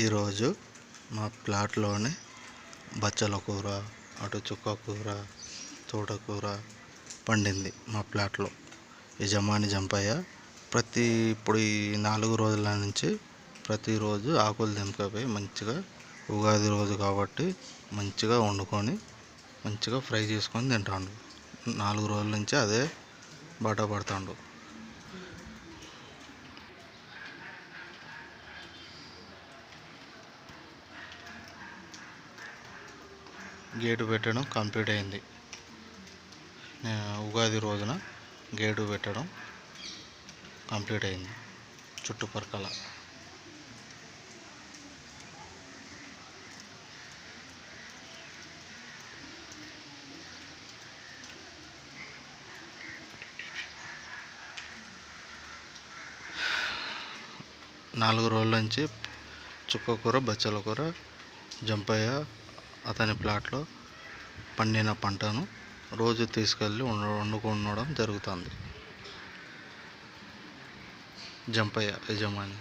ఈరోజు మా ప్లాట్లోని బచ్చల కూర అటు చుక్క కూర తోటకూర పండింది మా ప్లాట్లో. యజమాని జంపయ్య ప్రతి ఇప్పుడు ఈ నాలుగు రోజుల నుంచి ప్రతిరోజు ఆకులు దింపకపోయి మంచిగా ఉగాది రోజు కాబట్టి మంచిగా వండుకొని మంచిగా ఫ్రై చేసుకొని తింటాడు. నాలుగు రోజుల నుంచి అదే బాట పడతాడు. గేటు పెట్టడం కంప్లీట్ అయింది. ఉగాది రోజున గేటు పెట్టడం కంప్లీట్ అయింది. చుట్టుపక్కల. నాలుగు రోజుల నుంచి చుక్క కూర బచ్చల కూర జంపయ్య అతని ప్లాట్లో పండిన పంటను రోజు తీసుకెళ్ళి వండుకోవడం జరుగుతుంది. జంపయ్య యజమాని.